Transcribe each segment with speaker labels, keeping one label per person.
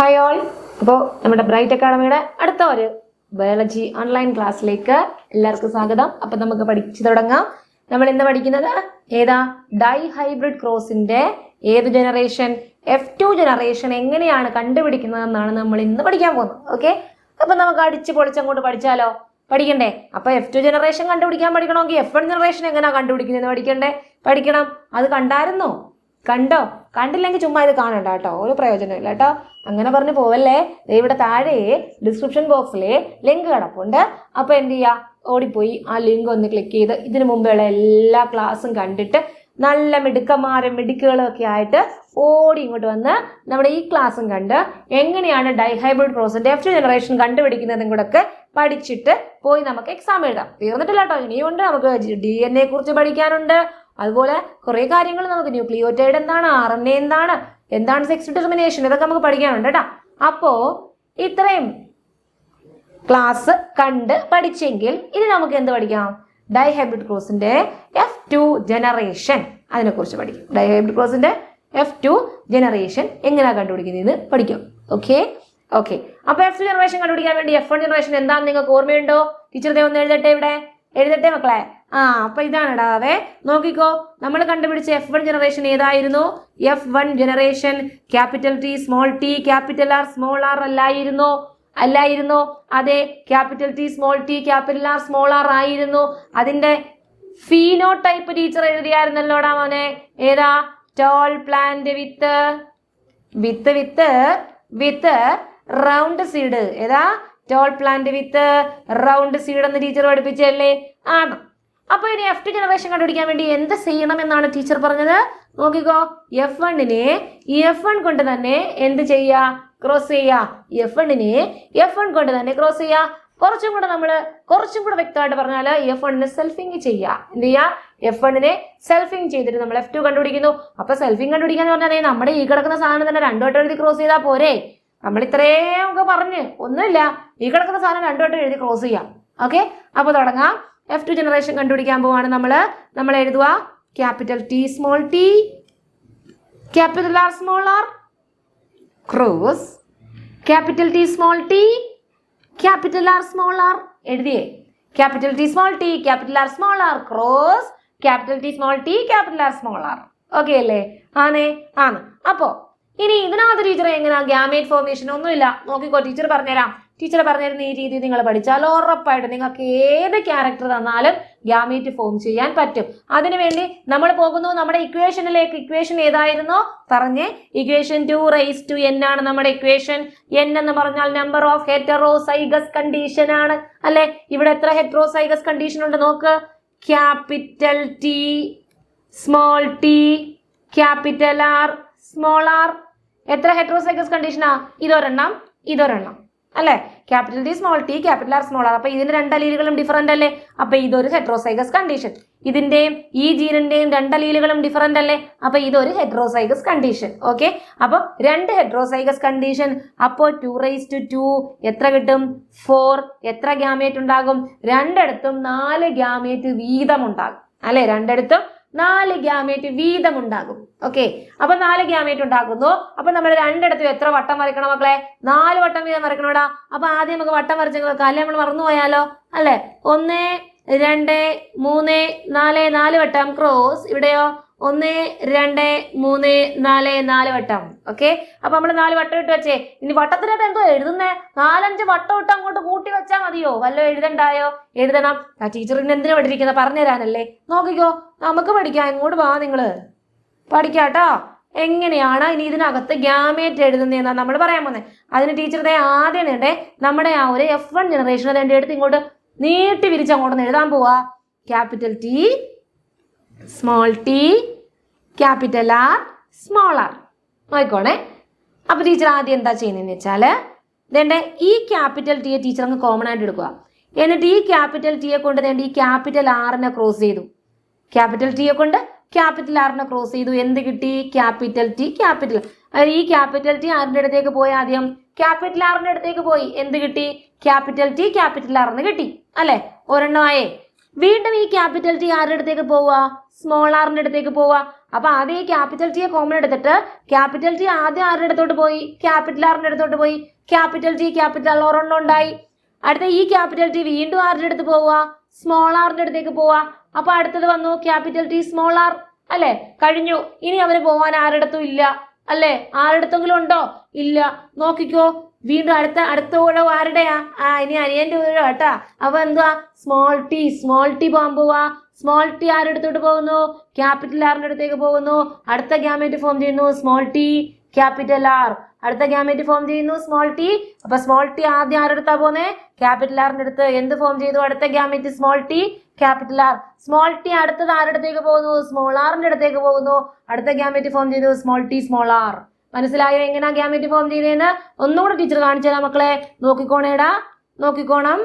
Speaker 1: hi all അപ്പോൾ നമ്മുടെ bright അക്കാഡമിയുടെ അടുത്ത ഒരു ബയോളജി ഓൺലൈൻ ക്ലാസ്സിലേക്ക് എല്ലാവർക്കും സ്വാഗതം അപ്പം നമുക്ക് പഠിച്ചു തുടങ്ങാം നമ്മൾ ഇന്ന് പഠിക്കുന്നത് ഏതാ ഡൈ ഹൈബ്രിഡ് ക്രോസിന്റെ ഏത് ജനറേഷൻ എഫ് ടു ജനറേഷൻ എങ്ങനെയാണ് കണ്ടുപിടിക്കുന്നതെന്നാണ് നമ്മൾ ഇന്ന് പഠിക്കാൻ പോകുന്നത് ഓക്കെ അപ്പം നമുക്ക് അടിച്ച് പൊളിച്ചങ്ങോട്ട് പഠിച്ചാലോ പഠിക്കണ്ടേ അപ്പോൾ എഫ് ടു ജനറേഷൻ കണ്ടുപിടിക്കാൻ പഠിക്കണമെങ്കിൽ എഫ് വൺ ജനറേഷൻ എങ്ങനെയാണ് കണ്ടുപിടിക്കുന്നതെന്ന് പഠിക്കണ്ടേ പഠിക്കണം അത് കണ്ടായിരുന്നോ കണ്ടോ കണ്ടില്ലെങ്കിൽ ചുമ്മാ ഇത് കാണണ്ട കേട്ടോ ഒരു ഇല്ല കേട്ടോ അങ്ങനെ പറഞ്ഞു പോവല്ലേ ഇവിടെ താഴെ ഡിസ്ക്രിപ്ഷൻ ബോക്സിലെ ലിങ്ക് കിടപ്പുണ്ട് അപ്പോൾ എന്ത് ചെയ്യുക ഓടിപ്പോയി ആ ലിങ്ക് ഒന്ന് ക്ലിക്ക് ചെയ്ത് ഇതിനു മുമ്പുള്ള എല്ലാ ക്ലാസ്സും കണ്ടിട്ട് നല്ല മിടുക്കന്മാരും മിടുക്കുകളും ഒക്കെ ആയിട്ട് ഓടി ഇങ്ങോട്ട് വന്ന് നമ്മുടെ ഈ ക്ലാസ്സും കണ്ട് എങ്ങനെയാണ് ഡൈഹൈബ്രിഡ് പ്രോസസ് എഫ് ജനറേഷൻ കണ്ടുപിടിക്കുന്നതും കൂടെ ഒക്കെ പഠിച്ചിട്ട് പോയി നമുക്ക് എക്സാം എഴുതാം തീർന്നിട്ടില്ല കേട്ടോ ഇനിയുണ്ട് നമുക്ക് ഡി എൻ എ കുറിച്ച് പഠിക്കാനുണ്ട് അതുപോലെ കുറേ കാര്യങ്ങൾ നമുക്ക് ന്യൂക്ലിയോറ്റൈഡ് എന്താണ് ആർ എൻ എ എന്താണ് എന്താണ് സെക്സ് ഡിറ്റർമിനേഷൻ ഇതൊക്കെ നമുക്ക് പഠിക്കാനുണ്ട് കേട്ടോ അപ്പോ ഇത്രയും ക്ലാസ് കണ്ട് പഠിച്ചെങ്കിൽ ഇനി നമുക്ക് എന്ത് പഠിക്കാം ഡൈഹൈബ്രിഡ് ക്രോസിന്റെ എഫ് ടു ജനറേഷൻ അതിനെക്കുറിച്ച് പഠിക്കും ഡൈഹൈബ്രിഡ് ക്രോസിന്റെ എഫ് ടു ജനറേഷൻ എങ്ങനെയാണ് എന്ന് പഠിക്കും ഓക്കെ ഓക്കെ അപ്പൊ എഫ് ടു ജനറേഷൻ കണ്ടുപിടിക്കാൻ വേണ്ടി എഫ് വൺ ജനറേഷൻ എന്താണെന്ന് നിങ്ങൾക്ക് ഓർമ്മയുണ്ടോ ടീച്ചർ ദേ ഒന്ന് എഴുതട്ടെ ഇവിടെ എഴുതട്ടെ മക്കളെ ആ അപ്പൊ ഇതാണ് ഡാവേ നോക്കിക്കോ നമ്മൾ കണ്ടുപിടിച്ച എഫ് വൺ ജനറേഷൻ ഏതായിരുന്നു F one generation capital T small T capital R small R അല്ലായിരുന്നു അല്ലായിരുന്നു അതെ capital T small T capital R small R ആയിരുന്നു അതിന്റെ ഫീനോ ടൈപ്പ് ടീച്ചർ എഴുതിയായിരുന്നല്ലോടാ മോനെ ഏതാ tall plant with with with with round seed ഏതാ tall plant with round seed എന്ന് ടീച്ചർ പഠിപ്പിച്ചല്ലേ ആണോ അപ്പോൾ ഇനി എഫ് ടു ജനറേഷൻ കണ്ടുപിടിക്കാൻ വേണ്ടി എന്ത് ചെയ്യണം എന്നാണ് ടീച്ചർ പറഞ്ഞത് നോക്കിക്കോ എഫ് വണ്ണിനെ എഫ് വൺ കൊണ്ട് തന്നെ എന്ത് ചെയ്യാ ക്രോസ് ചെയ്യാ എഫ് വണ്ണിനെ എഫ് വൺ കൊണ്ട് തന്നെ ക്രോസ് ചെയ്യാ കുറച്ചും കൂടെ നമ്മൾ കുറച്ചും കൂടെ വ്യക്തമായിട്ട് പറഞ്ഞാല് എഫ് വണ്ണിനെ സെൽഫിങ് ചെയ്യാ എന്ത് ചെയ്യാ എഫ് വണ്ണിനെ സെൽഫിങ് ചെയ്തിട്ട് നമ്മൾ എഫ് ടു കണ്ടുപിടിക്കുന്നു അപ്പൊ സെൽഫിങ് കണ്ടുപിടിക്കാൻ പറഞ്ഞാൽ നമ്മുടെ ഈ കിടക്കുന്ന സാധനം തന്നെ രണ്ടു വട്ടം എഴുതി ക്രോസ് ചെയ്താൽ പോരെ നമ്മൾ ഇത്രയും ഒക്കെ പറഞ്ഞ് ഒന്നുമില്ല ഈ കിടക്കുന്ന സാധനം രണ്ടു വട്ടം എഴുതി ക്രോസ് ചെയ്യാം ഓക്കെ അപ്പോൾ തുടങ്ങാം എഫ് ടു ജനറേഷൻ കണ്ടുപിടിക്കാൻ പോവാണ് നമ്മൾ നമ്മൾ എഴുതുക capital T small T capital R small R cross capital T small T capital R small R എഴുതിയേ capital T small T capital R small R cross capital T small T capital R small R okay അല്ലേ ആണേ ആണ് അപ്പോൾ ഇനി ഇതിനകത്ത് teacher എങ്ങനെയാ gamete formation ഒന്നുമില്ല നോക്കിക്കോ ടീച്ചർ പറഞ്ഞുതരാം ടീച്ചർ പറഞ്ഞിരുന്ന ഈ രീതി നിങ്ങൾ പഠിച്ചാൽ ഉറപ്പായിട്ട് നിങ്ങൾക്ക് ഏത് ക്യാരക്ടർ തന്നാലും ഗ്യാമീറ്റ് ഫോം ചെയ്യാൻ പറ്റും അതിനുവേണ്ടി നമ്മൾ പോകുന്നു നമ്മുടെ ഇക്വേഷനിലേക്ക് ഇക്വേഷൻ ഏതായിരുന്നു പറഞ്ഞേ equation two raise to N ആണ് നമ്മുടെ ഇക്വേഷൻ എൻ എന്ന് പറഞ്ഞാൽ നമ്പർ ഓഫ് ഹെറ്ററോസൈഗസ് കണ്ടീഷൻ ആണ് അല്ലെ ഇവിടെ എത്ര ഹെറ്ററോസൈഗസ് കണ്ടീഷൻ ഉണ്ട് നോക്ക് capital T small T capital R small R എത്ര ഹെറ്ററോസൈഗസ് കണ്ടീഷനാ ഇതൊരെണ്ണം ഇതൊരെണ്ണം അല്ലെ capital D small T capital R small R അപ്പൊ ഇതിന് രണ്ട് അലീലുകളും ഡിഫറെന്റ് അല്ലേ അപ്പൊ ഇതൊരു ഹെട്രോസൈഗസ് കണ്ടീഷൻ ഇതിന്റെയും ഈ ജീനിന്റെയും രണ്ട് അലീലുകളും ഡിഫറെന്റ് അല്ലേ അപ്പൊ ഇതൊരു ഹെട്രോസൈഗസ് കണ്ടീഷൻ ഓക്കെ അപ്പൊ രണ്ട് ഹെട്രോസൈഗസ് കണ്ടീഷൻ അപ്പോൾ ടു റൈസ് ടു ടു എത്ര കിട്ടും ഫോർ എത്ര ഗ്യാമേറ്റ് ഉണ്ടാകും രണ്ടിടത്തും നാല് ഗ്യാമേറ്റ് വീതം ഉണ്ടാകും അല്ലെ രണ്ടിടത്തും നാല് ഗ്യാമേറ്റ് വീതം ഉണ്ടാകും ഓക്കെ അപ്പൊ നാല് ഗ്യാമേറ്റ് ഉണ്ടാക്കുന്നു അപ്പൊ നമ്മൾ രണ്ടിടത്തും എത്ര വട്ടം വരയ്ക്കണം മക്കളെ നാല് വട്ടം വീതം വരയ്ക്കണോടാ അപ്പൊ ആദ്യം നമുക്ക് വട്ടം വരച്ചെങ്കിൽ അല്ലെ നമ്മൾ മറന്നു പോയാലോ അല്ലെ ഒന്ന് രണ്ട് മൂന്ന് നാല് നാല് വട്ടം ക്രോസ് ഇവിടെയോ ഒന്ന് രണ്ട് മൂന്ന് നാല് നാല് വട്ടം ഓക്കെ അപ്പൊ നമ്മൾ നാല് വട്ടം ഇട്ട് വെച്ചേ ഇനി വട്ടത്തിനകത്ത് എന്തോ എഴുതുന്നേ നാലഞ്ച് വട്ടം ഇട്ട് അങ്ങോട്ട് കൂട്ടി വെച്ചാൽ മതിയോ വല്ലോ എഴുതണ്ടായോ എഴുതണം ആ ഇന്ന് എന്തിനു പഠിപ്പിക്കുന്ന പറഞ്ഞു തരാനല്ലേ നോക്കിക്കോ നമുക്ക് പഠിക്കാം ഇങ്ങോട്ട് വാ നിങ്ങള് പഠിക്കാട്ടോ എങ്ങനെയാണ് ഇനി ഇതിനകത്ത് ഗ്യാമേറ്റ് എഴുതുന്നതെന്നാണ് നമ്മൾ പറയാൻ പോകുന്നത് അതിന് ടീച്ചറുടെ ആദ്യം വേണ്ടേ നമ്മുടെ ആ ഒരു എഫ് വൺ ജനറേഷൻ അതിൻ്റെ അടുത്ത് ഇങ്ങോട്ട് നീട്ടി വിരിച്ച് അങ്ങോട്ടൊന്ന് എഴുതാൻ പോവാ capital T small T capital R small R നോക്കോണേ അപ്പോൾ ടീച്ചർ ആദ്യം എന്താ ചെയ്യുന്നതെന്ന് വെച്ചാൽ ഇതേണ്ട ഈ ക്യാപിറ്റൽ ടിയെ ടീച്ചർ അങ്ങ് കോമൺ ആയിട്ട് എടുക്കുക എന്നിട്ട് ഈ ക്യാപിറ്റൽ ടിയെ കൊണ്ട് വേണ്ട ഈ ക്യാപിറ്റൽ ആറിനെ ക്രോസ് ചെയ്തു ക്യാപിറ്റൽ ടിയെ കൊണ്ട് ക്യാപിറ്റൽ ആറിനെ ക്രോസ് ചെയ്തു എന്ത് കിട്ടി ക്യാപിറ്റൽ ടി ക്യാപിറ്റൽ അതായത് ഈ ക്യാപിറ്റൽ ടി ആറിൻ്റെ അടുത്തേക്ക് പോയി ആദ്യം ക്യാപിറ്റൽ ആറിൻ്റെ അടുത്തേക്ക് പോയി എന്ത് കിട്ടി ക്യാപിറ്റൽ ടി ക്യാപിറ്റൽ ആറിന് കിട്ടി അല്ലേ ഒരെണ്ണമായേ വീണ്ടും ഈ ക്യാപിറ്റൽ ടി ആരുടെ അടുത്തേക്ക് പോവുക സ്മോൾ ആറിന്റെ അടുത്തേക്ക് പോവുക അപ്പൊ ആദ്യം ഈ ക്യാപിറ്റൽ ടിയെ കോമൺ എടുത്തിട്ട് ക്യാപിറ്റൽ ടി ആദ്യം ആരുടെ അടുത്തോട്ട് പോയി ക്യാപിറ്റൽ ആറിന്റെ അടുത്തോട്ട് പോയി ക്യാപിറ്റൽ ടി ക്യാപിറ്റൽ ഓറെണ്ണം ഉണ്ടായി അടുത്ത ഈ ക്യാപിറ്റൽ ടി വീണ്ടും ആരുടെ അടുത്ത് പോവുക സ്മോൾ ആറിന്റെ അടുത്തേക്ക് പോവുക അപ്പൊ അടുത്തത് വന്നു ക്യാപിറ്റൽ ടി സ്മോൾ ആർ അല്ലെ കഴിഞ്ഞു ഇനി അവന് പോവാൻ ആരുടെ അടുത്തും ഇല്ല അല്ലെ ആരുടെ അടുത്തെങ്കിലും ഉണ്ടോ ഇല്ല നോക്കിക്കോ വീണ്ടും അടുത്ത അടുത്ത ഊഴം ആരുടെയാ ആ ഇനി അനിയന്റെ ഊഴം കേട്ടാ അപ്പൊ എന്തുവാ സ്മോൾ ടി സ്മോൾ ടി പോകുമ്പോവാ സ്മോൾ ടി ആരെടുത്തോട്ട് പോകുന്നു ക്യാപിറ്റൽ ആറിന്റെ അടുത്തേക്ക് പോകുന്നു അടുത്ത ഗ്യാമേറ്റ് ഫോം ചെയ്യുന്നു സ്മോൾ ടി ക്യാപിറ്റൽ ആർ അടുത്ത ഗ്യാമേറ്റ് ഫോം ചെയ്യുന്നു സ്മോൾ ടി അപ്പൊ സ്മോൾ ടി ആദ്യം ആരെടുത്താ പോന്നെ ക്യാപിറ്റൽ ആറിന്റെ അടുത്ത് എന്ത് ഫോം ചെയ്തു അടുത്ത gamete small T capital R small T അടുത്തത് ആരുടെ അടുത്തേക്ക് പോകുന്നു സ്മോൾ ആറിന്റെ അടുത്തേക്ക് പോകുന്നു അടുത്ത ഗ്യാമേറ്റ് ഫോം ചെയ്തു സ്മോൾ ടി സ്മോൾ ആർ മനസ്സിലായോ എങ്ങനെ ഗ്യാമറ്റി ഫോം ചെയ്തതെന്ന് ഒന്നുകൂടെ ടീച്ചർ കാണിച്ചു തരാം മക്കളെ നോക്കിക്കോണേടാ നോക്കിക്കോണം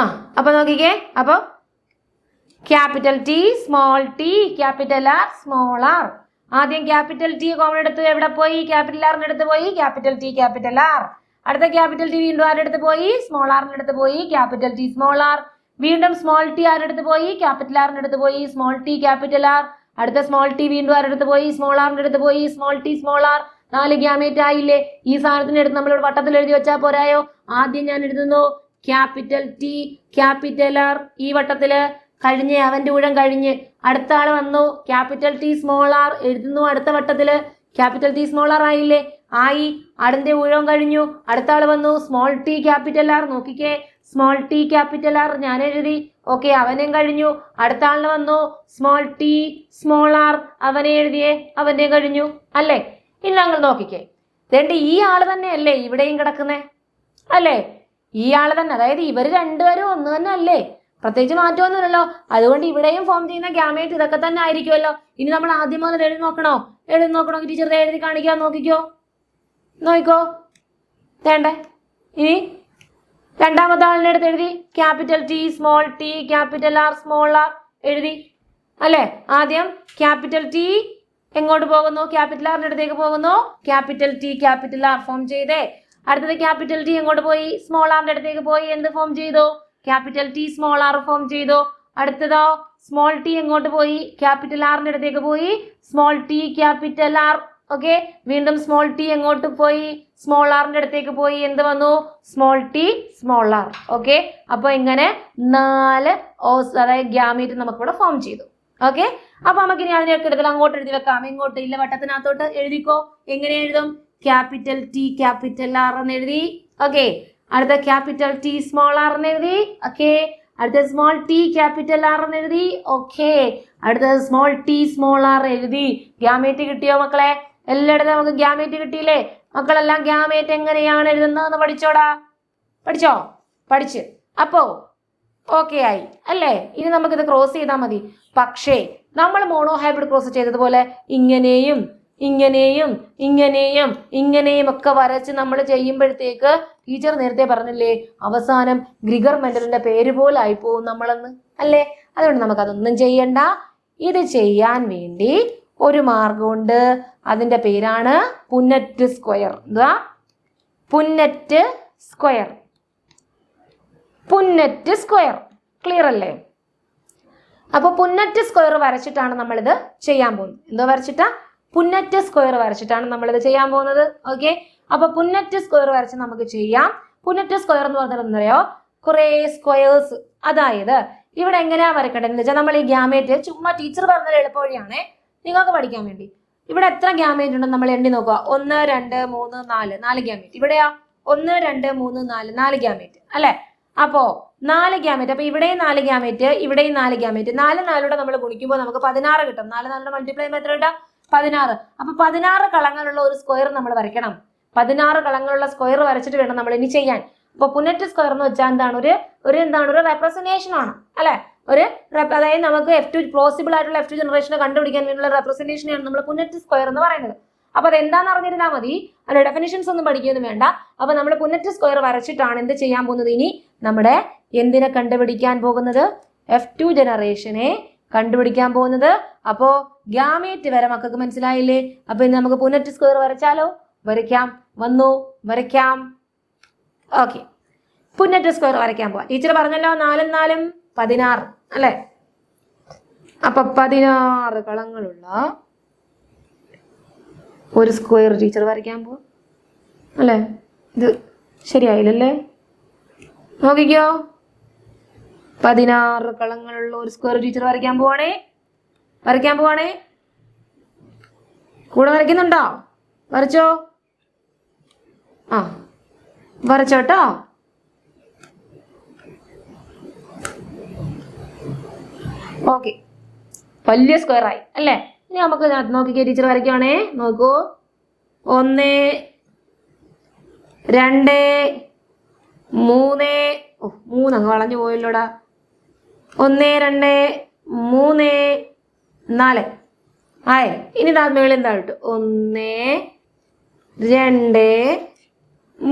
Speaker 1: ആ അപ്പൊ നോക്കിക്കേ അപ്പൊ capital T small T capital R small R ആദ്യം ക്യാപിറ്റൽ ടി കോമൺ എടുത്ത് എവിടെ പോയി ക്യാപിറ്റൽ ആറിന്റെ അടുത്ത് പോയി ക്യാപിറ്റൽ ടി ക്യാപിറ്റൽ ആർ അടുത്ത ക്യാപിറ്റൽ ടി വീണ്ടും ആരുടെ അടുത്ത് പോയി സ്മോൾ ആറിന്റെ അടുത്ത് പോയി ക്യാപിറ്റൽ ടി സ്മോൾ ആർ വീണ്ടും സ്മോൾ ടി ആരുടെ അടുത്ത് പോയി ക്യാപിറ്റൽ ആറിന്റെ അടുത്ത് പോയി സ്മോൾ ടി ക്യാപിറ്റൽ ആർ അടുത്ത സ്മോൾ ടി വീണ്ടും ആരുടെ പോയി സ്മോൾ ആറിന്റെ അടുത്ത് പോയി സ്മോൾ ടി സ്മോൾ ആർ നാല് ഗ്യാമേറ്റ് ആയില്ലേ ഈ സാധനത്തിന് അടുത്ത് നമ്മൾ വട്ടത്തിൽ എഴുതി വെച്ചാൽ പോരായോ ആദ്യം ഞാൻ എഴുതുന്നു ക്യാപിറ്റൽ ടി ക്യാപിറ്റൽ ആർ ഈ വട്ടത്തില് കഴിഞ്ഞ് അവന്റെ ഊഴം കഴിഞ്ഞ് അടുത്ത ആള് വന്നു ക്യാപിറ്റൽ ടി സ്മോൾ ആർ എഴുതുന്നു അടുത്ത വട്ടത്തില് ക്യാപിറ്റൽ ടി സ്മോൾ ആർ ആയില്ലേ ആയി അടുത്ത ഊഴം കഴിഞ്ഞു അടുത്ത ആള് വന്നു സ്മോൾ ടി ക്യാപിറ്റൽ ആർ നോക്കിക്കേ സ്മോൾ ടി ക്യാപിറ്റൽ ആർ ഞാൻ എഴുതി ഓക്കെ അവനും കഴിഞ്ഞു അടുത്ത ആളിന് വന്നു സ്മോൾ ടി സ്മോൾ ആർ അവനെ എഴുതിയേ അവൻ്റെ കഴിഞ്ഞു അല്ലേ ഇനി ഞങ്ങൾ നോക്കിക്കേ രണ്ട് ഈ തന്നെ അല്ലേ ഇവിടെയും കിടക്കുന്നേ അല്ലേ ഈ ആൾ തന്നെ അതായത് ഇവർ രണ്ടുപേരും ഒന്ന് തന്നെ അല്ലേ പ്രത്യേകിച്ച് മാറ്റമൊന്നുമില്ലല്ലോ അതുകൊണ്ട് ഇവിടെയും ഫോം ചെയ്യുന്ന ഗ്യാമേറ്റ് ഇതൊക്കെ തന്നെ ആയിരിക്കുമല്ലോ ഇനി നമ്മൾ ആദ്യം മുതൽ എഴുതി നോക്കണോ എഴുതി നോക്കണോ ടീച്ചർ എഴുതി കാണിക്കാൻ നോക്കിക്കോ നോക്കിക്കോ വേണ്ടേ ഇനി രണ്ടാമത്തെ ആളിൻ്റെ അടുത്ത് എഴുതി capital T small T capital R small R എഴുതി അല്ലേ ആദ്യം ക്യാപിറ്റൽ ടി എങ്ങോട്ട് പോകുന്നു ക്യാപിറ്റൽ ആറിന്റെ അടുത്തേക്ക് പോകുന്നു capital T capital R form ചെയ്തേ അടുത്തത് ക്യാപിറ്റൽ ടി എങ്ങോട്ട് പോയി സ്മോൾ ആറിന്റെ അടുത്തേക്ക് പോയി എന്ത് ഫോം ചെയ്തു capital T small R form ചെയ്തു അടുത്തതോ സ്മോൾ ടി എങ്ങോട്ട് പോയി ക്യാപിറ്റൽ ആറിന്റെ അടുത്തേക്ക് പോയി small T capital R okay വീണ്ടും സ്മോൾ ടി എങ്ങോട്ട് പോയി സ്മോൾ ആറിന്റെ അടുത്തേക്ക് പോയി എന്ത് വന്നു small T small R okay അപ്പോൾ ഇങ്ങനെ നാല് ഓസ് അതായത് ഗ്യാമീറ്റ് നമുക്കിവിടെ ഫോം ചെയ്തു ഓക്കെ അപ്പൊ നമുക്ക് ഇനി അതിനെ എടുത്തിൽ അങ്ങോട്ട് എഴുതി വെക്കാം ഇങ്ങോട്ട് ഇല്ല വട്ടത്തിനകത്തോട്ട് എഴുതിക്കോ എങ്ങനെ എഴുതും ക്യാപിറ്റൽ ടി ക്യാപിറ്റൽ ആർ എന്ന് എഴുതി ഓക്കെ അടുത്ത ക്യാപിറ്റൽ ടി സ്മോൾ ആർ എന്ന് എഴുതി ഓക്കെ അടുത്ത സ്മോൾ ടി ക്യാപിറ്റൽ ആർ എന്ന് എഴുതി ഓക്കെ അടുത്ത സ്മോൾ ടി സ്മോൾ ആർ എഴുതി ഗ്യാമേറ്റ് കിട്ടിയോ മക്കളെ എല്ലായിടത്തും നമുക്ക് ഗ്യാമേറ്റ് കിട്ടിയില്ലേ മക്കളെല്ലാം ഗ്യാമേറ്റ് എങ്ങനെയാണ് എഴുതുന്നതെന്ന് പഠിച്ചോടാ പഠിച്ചോ പഠിച്ച് അപ്പോ ഓക്കെ ആയി അല്ലേ ഇനി നമുക്കിത് ക്രോസ് ചെയ്താൽ മതി പക്ഷേ നമ്മൾ മോണോ ഹൈബ്രിഡ് ക്രോസ് ചെയ്തതുപോലെ ഇങ്ങനെയും ഇങ്ങനെയും ഇങ്ങനെയും ഇങ്ങനെയും ഒക്കെ വരച്ച് നമ്മൾ ചെയ്യുമ്പോഴത്തേക്ക് ടീച്ചർ നേരത്തെ പറഞ്ഞില്ലേ അവസാനം ഗ്രിഗർ മെന്റലിന്റെ പേര് പോലെ ആയി പോവും നമ്മളെന്ന് അല്ലേ അതുകൊണ്ട് നമുക്കതൊന്നും ചെയ്യണ്ട ഇത് ചെയ്യാൻ വേണ്ടി ഒരു മാർഗമുണ്ട് അതിൻ്റെ പേരാണ് പുന്നറ്റ് സ്ക്വയർ എന്താ Punnett square Punnett square clear അല്ലേ അപ്പോൾ പുന്നറ്റ് സ്ക്വയർ വരച്ചിട്ടാണ് നമ്മളിത് ചെയ്യാൻ പോകുന്നത് എന്തോ വരച്ചിട്ടാ പുന്നറ്റ് സ്ക്വയർ വരച്ചിട്ടാണ് നമ്മളിത് ചെയ്യാൻ പോകുന്നത് ഓക്കെ അപ്പൊ പുന്നറ്റ് സ്ക്വയർ വരച്ച് നമുക്ക് ചെയ്യാം പുന്നറ്റ് സ്ക്വയർ എന്ന് പറഞ്ഞാൽ എന്തറിയോ കുറേ സ്ക്വയേഴ്സ് അതായത് ഇവിടെ എങ്ങനെയാ വരക്കേണ്ടത് എന്ന് വെച്ചാൽ നമ്മൾ ഈ ഗ്യാമേറ്റ് ചുമ്മാ ടീച്ചർ പറഞ്ഞത് വഴിയാണേ നിങ്ങൾക്ക് പഠിക്കാൻ വേണ്ടി ഇവിടെ എത്ര ഗ്യാമേറ്റ് ഉണ്ടെന്ന് നമ്മൾ എണ്ണി നോക്കുക ഒന്ന് രണ്ട് മൂന്ന് നാല് നാല് ഗ്യാമേറ്റ് ഇവിടെയാ ഒന്ന് രണ്ട് മൂന്ന് നാല് നാല് ഗ്യാമേറ്റ് അല്ലെ അപ്പോ നാല് ഗ്യാമേറ്റ് അപ്പൊ ഇവിടെയും നാല് ഗ്യാമേറ്റ് ഇവിടെയും നാല് ഗ്യാമേറ്റ് നാല് നാലൂടെ നമ്മൾ ഗുണിക്കുമ്പോൾ നമുക്ക് പതിനാറ് കിട്ടും നാല് നാലൂടെ മൾട്ടിപ്ലൈ എത്ര കിട്ടാം പതിനാറ് അപ്പൊ പതിനാറ് കളങ്ങളുള്ള ഒരു സ്ക്വയർ നമ്മൾ വരയ്ക്കണം പതിനാറ് കളങ്ങളുള്ള സ്ക്വയർ വരച്ചിട്ട് വേണം നമ്മൾ ഇനി ചെയ്യാൻ അപ്പൊ പുനറ്റ് സ്ക്വയർ എന്ന് വെച്ചാൽ എന്താണ് ഒരു ഒരു എന്താണ് ഒരു റെപ്രസെന്റേഷൻ ആണ് അല്ലെ ഒരു അതായത് നമുക്ക് എഫ് ടു പ്ലോസിബിൾ ആയിട്ടുള്ള എഫ് ടു ജനറേഷനെ കണ്ടുപിടിക്കാൻ വേണ്ടിയുള്ള റെപ്രസെന്റേഷനെയാണ് നമ്മൾ പുനറ്റ് സ്ക്വയർ എന്ന് പറയുന്നത് അപ്പൊ അത് എന്താന്ന് അറിഞ്ഞിരുന്നാൽ മതി അതിന്റെ ഡെഫിനേഷൻസ് ഒന്നും പഠിക്കുകയൊന്നും വേണ്ട അപ്പൊ നമ്മൾ പുനറ്റ് സ്ക്വയർ വരച്ചിട്ടാണ് എന്ത് ചെയ്യാൻ പോകുന്നത് ഇനി നമ്മുടെ എന്തിനെ കണ്ടുപിടിക്കാൻ പോകുന്നത് എഫ് ടു ജനറേഷനെ കണ്ടുപിടിക്കാൻ പോകുന്നത് അപ്പോ ഗ്യാമേറ്റ് വരെ മക്കൾക്ക് മനസ്സിലായില്ലേ അപ്പൊ ഇന്ന് നമുക്ക് പുനറ്റ് സ്ക്വയർ വരച്ചാലോ വരയ്ക്കാം വന്നു വരയ്ക്കാം ഓക്കെ പുന്നറ്റ് സ്ക്വയർ വരയ്ക്കാൻ പോവാം ടീച്ചർ പറഞ്ഞല്ലോ നാലും നാലും പതിനാറ് അല്ലെ അപ്പൊ പതിനാറ് കളങ്ങളുള്ള ഒരു സ്ക്വയർ ടീച്ചർ വരയ്ക്കാൻ പോകും അല്ലേ ഇത് ശരിയായില്ലല്ലേ നോക്കിക്കോ പതിനാറ് കളങ്ങളുള്ള ഒരു സ്ക്വയർ ടീച്ചർ വരയ്ക്കാൻ പോവാണേ വരയ്ക്കാൻ പോവാണേ കൂടെ വരയ്ക്കുന്നുണ്ടോ വരച്ചോ ആ വരച്ചോട്ടോ ഓക്കെ വലിയ സ്ക്വയർ ആയി അല്ലേ ഇനി നമുക്ക് നോക്കിക്കേ ടീച്ചർ വരയ്ക്കുവാണേ നോക്കൂ ഒന്ന് രണ്ട് മൂന്ന് ഓ മൂന്നങ്ങ് വളഞ്ഞു പോയല്ലോടാ ഒന്ന് രണ്ട് മൂന്ന് നാല് ആയ ഇനി താത് മേളിൽ എന്താ കിട്ടും ഒന്ന് രണ്ട്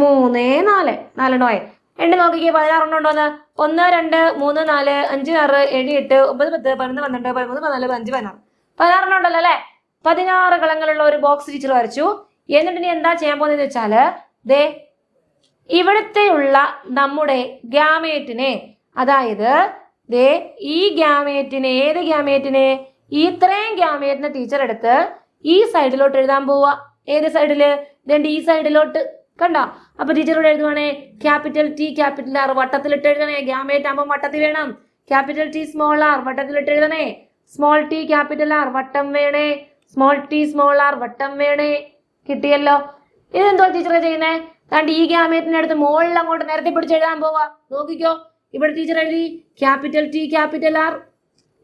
Speaker 1: മൂന്ന് നാല് നാലെണ്ണം ആയി എണ്ണി നോക്കിക്കേ പതിനാറെണ്ണം ഉണ്ടോന്ന് ഒന്ന് രണ്ട് മൂന്ന് നാല് അഞ്ച് ആറ് ഏഴ് എട്ട് ഒമ്പത് പത്ത് പതിനൊന്ന് പന്ത്രണ്ട് പതിമൂന്ന് പതിനാല് അഞ്ച് പതിനാറ് പതിനാറെണ്ണം ഉണ്ടല്ലോ അല്ലെ പതിനാറ് കളങ്ങളുള്ള ഒരു ബോക്സ് ടീച്ചർ വരച്ചു എന്നിട്ട് ഇനി എന്താ ചെയ്യാൻ പോകുന്നതെന്ന് വെച്ചാൽ ദേ ഇവിടുത്തെയുള്ള നമ്മുടെ ഗ്യാമേറ്റിനെ അതായത് ദേ ഈ ഗ്യാമേറ്റിനെ ഏത് ഗ്യാമേറ്റിനെ ഇത്രയും ഗ്യാമേറ്റിനെ ടീച്ചർ എടുത്ത് ഈ സൈഡിലോട്ട് എഴുതാൻ പോവുക ഏത് സൈഡില് ദണ്ട് ഈ സൈഡിലോട്ട് കണ്ടോ അപ്പോൾ ടീച്ചർ ഇവിടെ എഴുതുവാണേ ക്യാപിറ്റൽ ടി ക്യാപിറ്റൽ ആർ ഇട്ട് എഴുതണേ ഗ്യാമേറ്റ് ആകുമ്പോൾ വട്ടത്തിൽ വേണം ക്യാപിറ്റൽ ടി സ്മോൾ ആർ ഇട്ട് എഴുതണേ സ്മോൾ ടി ക്യാപിറ്റൽ ആർ വട്ടം വേണേ സ്മോൾ ടി സ്മോൾ ആർ വട്ടം വേണേ കിട്ടിയല്ലോ ഇതെന്തോ ടീച്ചറെ ചെയ്യുന്നേ കണ്ട് ഈ ഗ്യാമേറ്റിൻ്റെ അടുത്ത് മുകളിൽ അങ്ങോട്ട് നേരത്തെ പിടിച്ച് എഴുതാൻ പോവാ നോക്കിക്കോ ഇവിടെ ടീച്ചർ എഴുതി ക്യാപിറ്റൽ ടി ക്യാപിറ്റൽ ആർ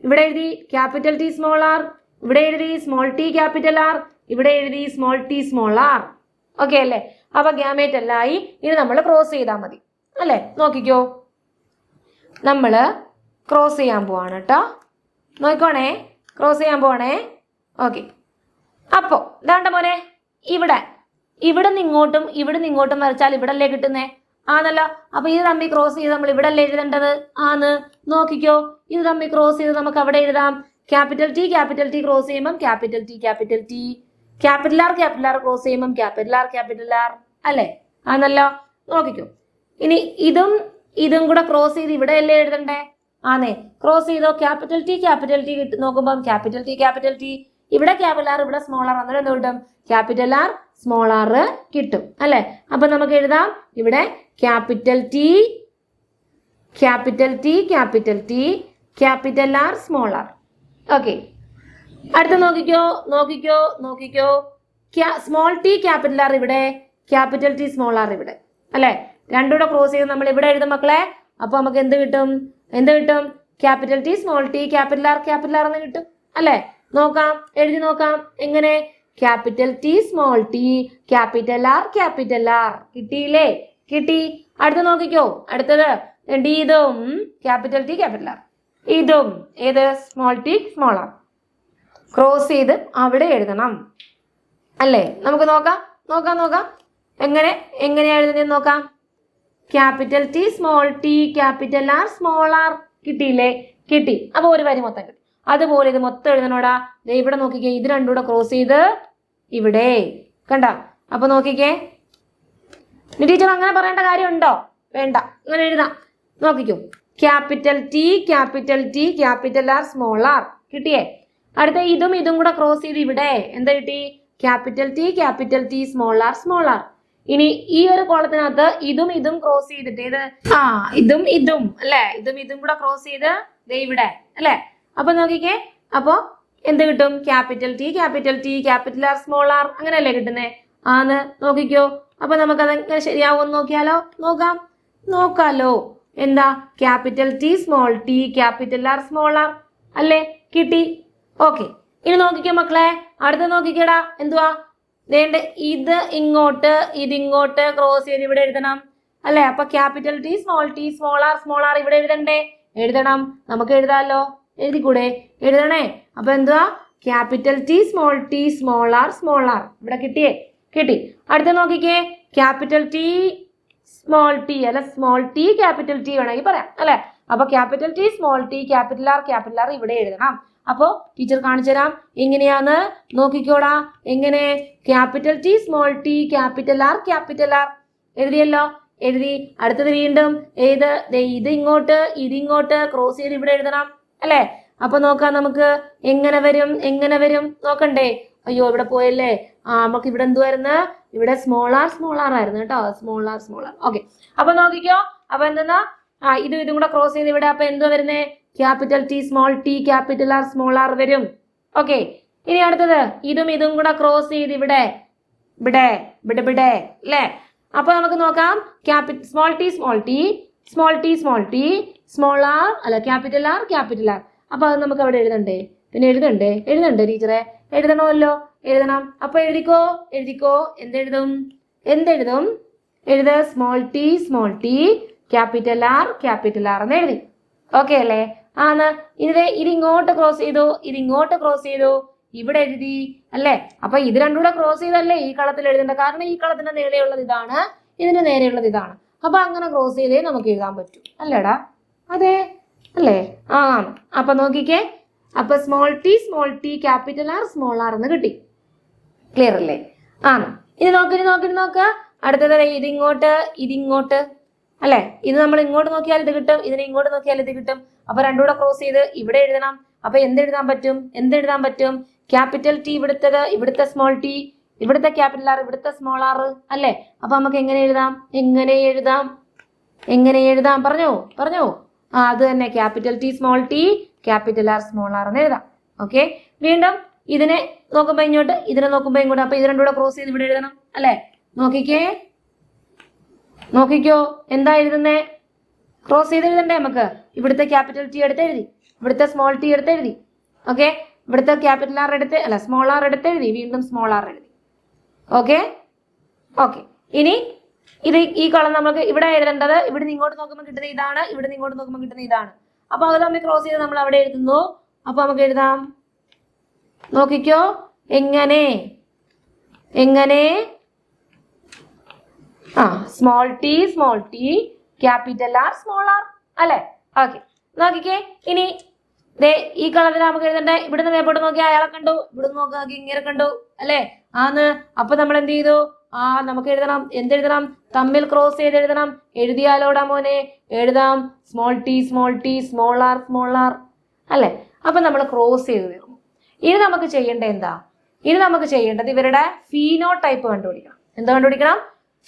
Speaker 1: ഇവിടെ എഴുതി ക്യാപിറ്റൽ ടി സ്മോൾ ആർ ഇവിടെ എഴുതി സ്മോൾ ടി ക്യാപിറ്റൽ ആർ ഇവിടെ എഴുതി small T small R okay അല്ലേ അപ്പൊ ഗ്യാമേറ്റ് എല്ലായി ഇത് നമ്മൾ ക്രോസ് ചെയ്താൽ മതി അല്ലേ നോക്കിക്കോ നമ്മൾ ക്രോസ് ചെയ്യാൻ പോവാണ് കേട്ടോ നോക്കോണേ ക്രോസ് ചെയ്യാൻ പോവാണേ ഓക്കെ അപ്പോൾ ഇതാണ്ട മോനെ ഇവിടെ ഇവിടെ ഇങ്ങോട്ടും ഇവിടെ ഇങ്ങോട്ടും വരച്ചാൽ ഇവിടെ അല്ലേ കിട്ടുന്നേ ആണല്ലോ അപ്പൊ ഇത് തമ്മിൽ ക്രോസ് ചെയ്ത് നമ്മൾ ഇവിടെ അല്ലേ എഴുതേണ്ടത് ആന്ന് നോക്കിക്കോ ഇത് തമ്മിൽ ക്രോസ് ചെയ്ത് നമുക്ക് അവിടെ എഴുതാം capital T capital T cross ചെയ്യുമ്പം capital T capital T capital R capital R cross ചെയ്യുമ്പം ക്യാപിറ്റൽ ആർ ക്യാപിറ്റൽ ആർ അല്ലേ ആണല്ലോ നോക്കിക്കോ ഇനി ഇതും ഇതും കൂടെ ക്രോസ് ചെയ്ത് ഇവിടെ അല്ലേ എഴുതണ്ടേ ആന്നേ ക്രോസ് ചെയ്തോ ക്യാപിറ്റൽ ടി ക്യാപിറ്റൽ ടി കിട്ടും നോക്കുമ്പോൾ ക്യാപിറ്റൽ ടി ക്യാപിറ്റൽ ടി ഇവിടെ ക്യാപിറ്റൽ ആർ ഇവിടെ സ്മോൾ ആർ അന്നേരം എന്ത് കിട്ടും ക്യാപിറ്റൽ ആർ സ്മോൾ ആർ കിട്ടും അല്ലെ അപ്പൊ നമുക്ക് എഴുതാം ഇവിടെ capital T capital T capital T capital R small R okay അടുത്ത നോക്കിക്കോ നോക്കിക്കോ നോക്കിക്കോ സ്മോൾ ടി ക്യാപിറ്റൽ ആർ ഇവിടെ ക്യാപിറ്റൽ ടി സ്മോൾ ആർ ഇവിടെ അല്ലെ രണ്ടുകൂടെ ക്രോസ് ചെയ്ത് നമ്മൾ ഇവിടെ എഴുതും മക്കളെ അപ്പോൾ നമുക്ക് എന്ത് കിട്ടും എന്ത് കിട്ടും capital T small T capital R capital R എന്ന് കിട്ടും അല്ലെ നോക്കാം എഴുതി നോക്കാം എങ്ങനെ capital T small T capital R capital R കിട്ടിയില്ലേ കിട്ടി അടുത്ത് നോക്കിക്കോ അടുത്തത് ഡി ഇതും ക്യാപിറ്റൽ ടി ക്യാപിറ്റൽ ആർ ഇതും ഏത് small T small R cross ചെയ്ത് അവിടെ എഴുതണം അല്ലേ നമുക്ക് നോക്കാം നോക്കാം നോക്കാം എങ്ങനെ എങ്ങനെയാണ് എഴുതുന്നത് നോക്കാം capital T small T capital R small R കിട്ടിയില്ലേ കിട്ടി അപ്പോൾ ഒരു വരി മൊത്തം കിട്ടി അതുപോലെ ഇത് മൊത്തം എഴുതണോടാ ഇവിടെ നോക്കിക്കേ ഇത് രണ്ടും കൂടെ ക്രോസ് ചെയ്ത് ഇവിടെ കണ്ട അപ്പൊ നോക്കിക്കേ ടീച്ചർ അങ്ങനെ പറയേണ്ട കാര്യമുണ്ടോ വേണ്ട അങ്ങനെ എഴുതാം നോക്കിക്കോ capital T capital T capital R small R കിട്ടിയേ അടുത്ത ഇതും ഇതും കൂടെ ക്രോസ് ചെയ്ത് ഇവിടെ എന്താ കിട്ടി capital T capital T small R small R ഇനി ഈ ഒരു കോളത്തിനകത്ത് ഇതും ഇതും ക്രോസ് ചെയ്തിട്ട് ഏത് ആ ഇതും ഇതും അല്ലെ ഇതും ഇതും കൂടെ ക്രോസ് ചെയ്ത് ദേ ഇവിടെ അല്ലെ അപ്പൊ നോക്കിക്കേ അപ്പൊ എന്ത് കിട്ടും capital T capital T capital R small R അങ്ങനെയല്ലേ കിട്ടുന്നേ ആന്ന് നോക്കിക്കോ അപ്പൊ നമുക്കത് എങ്ങനെ ശരിയാവും നോക്കിയാലോ നോക്കാം നോക്കാലോ എന്താ capital T small T capital R small R അല്ലേ കിട്ടി ഓക്കെ ഇനി നോക്കിക്കോ മക്കളെ അടുത്ത നോക്കിക്കേടാ എന്തുവാ വേണ്ട ഇത് ഇങ്ങോട്ട് ഇതിങ്ങോട്ട് ക്രോസ് ചെയ്ത് ഇവിടെ എഴുതണം അല്ലെ അപ്പൊ capital T small T small R small R ഇവിടെ എഴുതണ്ടേ എഴുതണം നമുക്ക് എഴുതാമല്ലോ എഴുതിക്കൂടെ എഴുതണേ അപ്പൊ എന്തുവാ capital T small T small R small R ഇവിടെ കിട്ടിയേ കിട്ടി അടുത്ത നോക്കിക്കേ ക്യാപിറ്റൽ ടി സ്മോൾ ടി അല്ല സ്മോൾ ടി ക്യാപിറ്റൽ ടി വേണമെങ്കിൽ പറയാം അല്ലെ അപ്പൊ capital T small T capital R capital R ഇവിടെ എഴുതണം അപ്പോ ടീച്ചർ കാണിച്ചു തരാം എങ്ങനെയാന്ന് നോക്കിക്കോടാ എങ്ങനെ capital T small T capital R capital R എഴുതിയല്ലോ എഴുതി അടുത്തത് വീണ്ടും ഏത് ഇത് ഇങ്ങോട്ട് ഇത് ഇങ്ങോട്ട് ക്രോസ് ചെയ്ത് ഇവിടെ എഴുതണം അല്ലേ അപ്പൊ നോക്കാം നമുക്ക് എങ്ങനെ വരും എങ്ങനെ വരും നോക്കണ്ടേ അയ്യോ ഇവിടെ പോയല്ലേ ആ നമുക്ക് ഇവിടെ എന്തുവായിരുന്നു ഇവിടെ സ്മോൾ ആർ സ്മോൾ ആർ ആയിരുന്നു കേട്ടോ small R small R okay അപ്പൊ നോക്കിക്കോ അപ്പൊ എന്തെന്നാ ആ ഇതും ഇതും കൂടെ ക്രോസ് ചെയ്ത് ഇവിടെ അപ്പൊ എന്തുവാ വരുന്നേ capital T small T capital R small R വരും ഓക്കെ ഇനി അടുത്തത് ഇതും ഇതും കൂടെ ക്രോസ് ചെയ്ത് ഇവിടെ ഇവിടെ ഇവിടെ ഇവിടെ അല്ലേ അപ്പൊ നമുക്ക് നോക്കാം capital small T small T small T small T small R അല്ല ക്യാപിറ്റൽ ആർ ക്യാപിറ്റൽ ആർ അപ്പൊ അത് നമുക്ക് അവിടെ എഴുതണ്ടേ പിന്നെ എഴുതണ്ടേ എഴുതണ്ടേ ടീച്ചറെ എഴുതണമല്ലോ എഴുതണം അപ്പൊ എഴുതിക്കോ എഴുതിക്കോ എന്തെഴുതും എന്തെഴുതും എഴുത small T small T capital R capital R എന്ന് എഴുതി ഓക്കെ അല്ലേ ആണ് ഇത് ഇതിങ്ങോട്ട് ക്രോസ് ചെയ്തു ഇതിങ്ങോട്ട് ക്രോസ് ചെയ്തു ഇവിടെ എഴുതി അല്ലേ അപ്പൊ ഇത് രണ്ടുകൂടെ ക്രോസ് ചെയ്തല്ലേ ഈ കളത്തിൽ എഴുതേണ്ട കാരണം ഈ കളത്തിന്റെ നേരെയുള്ളത് ഇതാണ് ഇതിന്റെ നേരെയുള്ളത് ഇതാണ് അപ്പൊ അങ്ങനെ ക്രോസ് ചെയ്തേ നമുക്ക് എഴുതാൻ പറ്റൂ അല്ലേടാ അതെ അല്ലേ ആ അപ്പൊ നോക്കിക്കേ അപ്പൊ small T small T capital R small R എന്ന് കിട്ടി ക്ലിയർ അല്ലേ ആണ് ഇനി നോക്കിനി നോക്കിനി നോക്ക അടുത്തത് ഇതിങ്ങോട്ട് ഇതിങ്ങോട്ട് അല്ലെ ഇത് നമ്മൾ ഇങ്ങോട്ട് നോക്കിയാൽ ഇത് കിട്ടും ഇതിനെ ഇങ്ങോട്ട് നോക്കിയാൽ ഇത് കിട്ടും അപ്പൊ രണ്ടുകൂടെ ക്രോസ് ചെയ്ത് ഇവിടെ എഴുതണം അപ്പൊ എന്തെഴുതാൻ പറ്റും എന്തെഴുതാൻ പറ്റും ക്യാപിറ്റൽ ടി ഇവിടുത്തത് ഇവിടുത്തെ സ്മോൾ ടി ഇവിടുത്തെ ക്യാപിറ്റൽ ആർ ഇവിടുത്തെ സ്മോൾ ആർ അല്ലേ അപ്പൊ നമുക്ക് എങ്ങനെ എഴുതാം എങ്ങനെ എഴുതാം എങ്ങനെ എഴുതാം പറഞ്ഞോ പറഞ്ഞോ ആ അത് തന്നെ capital T small T capital R small R എന്ന് എഴുതാം ഓക്കെ വീണ്ടും ഇതിനെ നോക്കുമ്പോൾ ഇങ്ങോട്ട് ഇതിനെ നോക്കുമ്പോൾ ഇങ്ങോട്ട് അപ്പൊ ഇത് രണ്ടുകൂടെ ക്രോസ് ചെയ്ത് ഇവിടെ എഴുതണം അല്ലേ നോക്കിക്കേ നോക്കിക്കോ എന്താ എഴുതുന്നേ ക്രോസ് ചെയ്ത് എഴുതണ്ടേ നമുക്ക് ഇവിടുത്തെ ക്യാപിറ്റൽ ടി എടുത്ത് എഴുതി ഇവിടുത്തെ സ്മോൾ ടി എടുത്ത് എഴുതി ഓക്കെ ഇവിടുത്തെ ക്യാപിറ്റൽ ആർ എടുത്ത് അല്ല സ്മോൾ ആർ എടുത്ത് എഴുതി വീണ്ടും സ്മോൾ ആർ എഴുതി ഓക്കെ ഓക്കെ ഇനി ഇത് ഈ കളം നമുക്ക് ഇവിടെ എഴുതേണ്ടത് ഇവിടുന്ന് ഇങ്ങോട്ട് നോക്കുമ്പോൾ കിട്ടുന്ന ഇതാണ് ഇവിടുന്ന് ഇങ്ങോട്ട് നോക്കുമ്പോൾ കിട്ടുന്ന ഇതാണ് അപ്പൊ അത് നമ്മൾ ക്രോസ് ചെയ്ത് നമ്മൾ അവിടെ എഴുതുന്നു അപ്പൊ നമുക്ക് എഴുതാം നോക്കിക്കോ എങ്ങനെ എങ്ങനെ ആ small T small T capital R small R അല്ലേ ഓക്കെ നോക്കിക്കേ ഇനി ദേ ഈ കളത്തിൽ നമുക്ക് എഴുതണ്ടേ ഇവിടുന്ന് മേപ്പോട്ട് നോക്കി അയാളെ കണ്ടു ഇവിടുന്ന് നോക്കി നോക്കി ഇങ്ങനെ കണ്ടു അല്ലേ ആന്ന് അപ്പൊ നമ്മൾ എന്ത് ചെയ്തു ആ നമുക്ക് എഴുതണം എന്തെഴുതണം തമ്മിൽ ക്രോസ് ചെയ്ത് എഴുതണം എഴുതിയാലോടാ മോനെ എഴുതാം small T small T small R small R അല്ലേ അപ്പൊ നമ്മൾ ക്രോസ് ചെയ്ത് തീർന്നു ഇനി നമുക്ക് ചെയ്യേണ്ട എന്താ ഇനി നമുക്ക് ചെയ്യേണ്ടത് ഇവരുടെ ഫീനോ ടൈപ്പ് കണ്ടുപിടിക്കണം എന്താ കണ്ടുപിടിക്കണം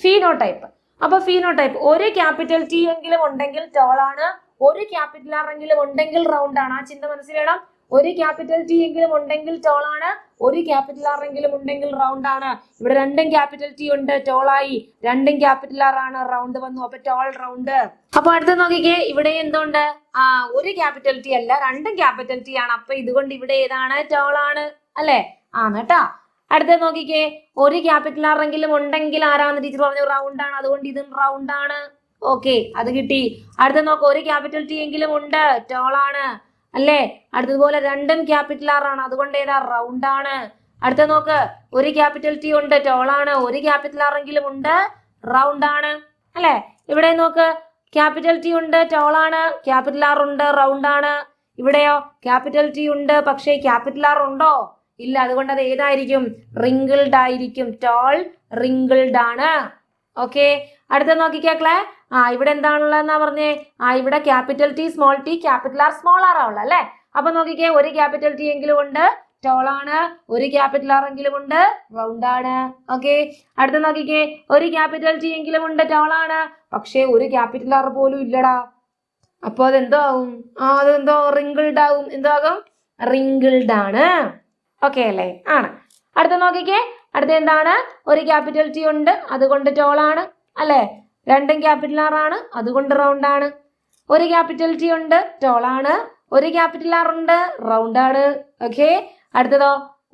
Speaker 1: ഫീനോ ടൈപ്പ് അപ്പൊ ഫീനോ ടൈപ്പ് ഒരു ക്യാപിറ്റൽ ടി എങ്കിലും ഉണ്ടെങ്കിൽ ടോളാണ് ഒരു ക്യാപിറ്റൽ ആർ എങ്കിലും ഉണ്ടെങ്കിൽ റൗണ്ട് ആണ് ആ ചിന്ത വേണം ഒരു ക്യാപിറ്റൽ ടി എങ്കിലും ഉണ്ടെങ്കിൽ ടോൾ ആണ് ഒരു ക്യാപിറ്റൽ ആർ എങ്കിലും ഉണ്ടെങ്കിൽ റൗണ്ട് ആണ് ഇവിടെ രണ്ടും ക്യാപിറ്റൽ ടി ഉണ്ട് ടോളായി രണ്ടും ക്യാപിറ്റൽ ആർ ആണ് റൗണ്ട് വന്നു അപ്പൊ ടോൾ റൗണ്ട് അപ്പൊ അടുത്ത് നോക്കിക്കേ ഇവിടെ എന്തുണ്ട് ആ ഒരു ക്യാപിറ്റൽ ടി അല്ല രണ്ടും ക്യാപിറ്റൽ ടി ആണ് അപ്പൊ ഇതുകൊണ്ട് ഇവിടെ ഏതാണ് ടോൾ ആണ് അല്ലെ ആണ് കേട്ടാ അടുത്ത നോക്കിക്കേ ഒരു ക്യാപിറ്റൽ ആർ എങ്കിലും ഉണ്ടെങ്കിൽ ആരാന്ന് ടീച്ചർ പറഞ്ഞു റൗണ്ട് ആണ് അതുകൊണ്ട് ഇതും റൗണ്ട് ആണ് ഓക്കെ അത് കിട്ടി അടുത്ത നോക്ക് ഒരു ക്യാപിറ്റൽ ടി എങ്കിലും ഉണ്ട് ടോളാണ് അല്ലേ അടുത്തതുപോലെ രണ്ടും ക്യാപിറ്റൽ ആർ ആണ് അതുകൊണ്ട് ഏതാ റൗണ്ട് ആണ് അടുത്ത നോക്ക് ഒരു ക്യാപിറ്റൽ ടി ഉണ്ട് ടോളാണ് ഒരു ക്യാപിറ്റൽ ആർ എങ്കിലും ഉണ്ട് റൗണ്ട് ആണ് അല്ലേ ഇവിടെ നോക്ക് ക്യാപിറ്റൽ ടി ഉണ്ട് ടോളാണ് ക്യാപിറ്റൽ ആർ ഉണ്ട് റൗണ്ട് ആണ് ഇവിടെയോ ക്യാപിറ്റൽ ടി ഉണ്ട് പക്ഷേ ക്യാപിറ്റൽ ആർ ഉണ്ടോ ഇല്ല അതുകൊണ്ട് അത് ഏതായിരിക്കും റിങ്കിൾഡ് ആയിരിക്കും ടോൾ റിങ്കിൾഡ് ആണ് ഓക്കെ അടുത്ത നോക്കിക്കേക്കളെ ആ ഇവിടെ എന്താണുള്ളതെന്നാ പറഞ്ഞേ ആ ഇവിടെ capital T small T capital R small R ആവുള്ള അല്ലെ അപ്പൊ നോക്കിക്കേ ഒരു ക്യാപിറ്റൽ ടി എങ്കിലും ഉണ്ട് ടോളാണ് ഒരു ക്യാപിറ്റൽ ആർ എങ്കിലും ഉണ്ട് റൗണ്ട് ആണ് ഓക്കെ അടുത്ത നോക്കിക്കേ ഒരു ക്യാപിറ്റൽ ടി എങ്കിലും ഉണ്ട് ടോളാണ് പക്ഷേ ഒരു ക്യാപിറ്റൽ ആർ പോലും ഇല്ലടാ അപ്പോൾ അതെന്തോ ആവും ആ അതെന്തോ റിങ്കിൾഡ് ആവും എന്താകും റിങ്കിൾഡ് ആണ് ഓക്കെ അല്ലേ ആണ് അടുത്ത നോക്കിക്കേ അടുത്ത എന്താണ് ഒരു ക്യാപിറ്റൽ ടി ഉണ്ട് അതുകൊണ്ട് ടോളാണ് അല്ലേ രണ്ടും ക്യാപിറ്റൽ ആർ ആണ് അതുകൊണ്ട് റൗണ്ട് ആണ് ഒരു ക്യാപിറ്റൽ ടി ഉണ്ട് ടോൾ ആണ് ഒരു ക്യാപിറ്റൽ ആർ ഉണ്ട് റൗണ്ട് ആണ് ഓക്കെ അടുത്തതോ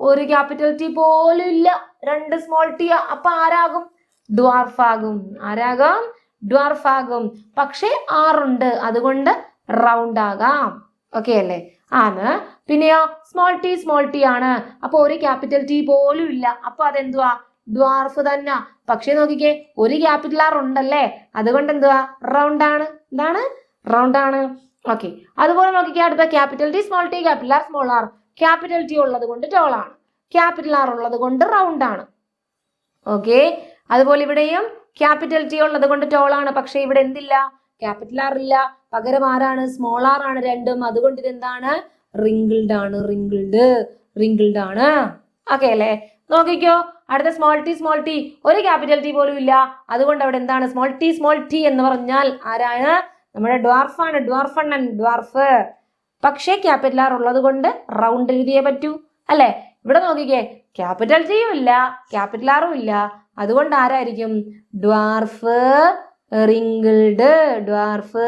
Speaker 1: ഒരു ക്യാപിറ്റൽ ടി പോലും ഇല്ല രണ്ട് സ്മോൾ ടി അപ്പൊ ആരാകും ഡ്വാർഫാകും ആരാകാം ഡ്വാർഫാകും പക്ഷേ ആറുണ്ട് അതുകൊണ്ട് റൗണ്ട് ആകാം ഓക്കെ അല്ലേ ആണ് പിന്നെയോ സ്മോൾ ടി സ്മോൾ ടി ആണ് അപ്പൊ ഒരു ക്യാപിറ്റൽ ടി പോലും ഇല്ല അപ്പൊ അതെന്തുവാ ദ്വാർഫ് തന്നെ പക്ഷെ നോക്കിക്കേ ഒരു ക്യാപിറ്റൽ ആർ ഉണ്ടല്ലേ അതുകൊണ്ട് എന്തുവാ റൗണ്ട് ആണ് എന്താണ് റൗണ്ട് ആണ് ഓക്കെ അതുപോലെ നോക്കിക്കേ അടുത്ത capital T small T capital R small R capital T ഉള്ളത് കൊണ്ട് ടോൾ ആണ് ക്യാപിറ്റൽ ആർ ഉള്ളത് കൊണ്ട് റൗണ്ട് ആണ് ഓക്കെ അതുപോലെ ഇവിടെയും ക്യാപിറ്റൽ ടി ഉള്ളത് കൊണ്ട് ടോൾ ആണ് പക്ഷെ ഇവിടെ എന്തില്ല ക്യാപിറ്റൽ ആർ ഇല്ല പകരം ആരാണ് സ്മോൾ ആർ ആണ് രണ്ടും അതുകൊണ്ട് ഇതെന്താണ് റിങ്കിൾഡ് ആണ് റിങ്കിൾഡ് റിങ്കിൾഡ് ആണ് ഓക്കെ അല്ലേ നോക്കിക്കോ അടുത്ത സ്മോൾ ടി സ്മോൾ ടി ഒരു ക്യാപിറ്റൽ ടി പോലും ഇല്ല അതുകൊണ്ട് അവിടെ എന്താണ് സ്മോൾ ടി സ്മോൾ ടി എന്ന് പറഞ്ഞാൽ ആരാണ് നമ്മുടെ ഡ്വാർഫാണ് ഡ്വാർഫണ്ണൻ ഡ്വാർഫ് പക്ഷേ ക്യാപിറ്റൽ ആർ ഉള്ളത് കൊണ്ട് റൗണ്ട് എഴുതിയേ പറ്റൂ അല്ലേ ഇവിടെ നോക്കിക്കേ ക്യാപിറ്റൽ ടിയും ഇല്ല ക്യാപിറ്റൽ ആറും ഇല്ല അതുകൊണ്ട് ആരായിരിക്കും dwarf wrinkled dwarf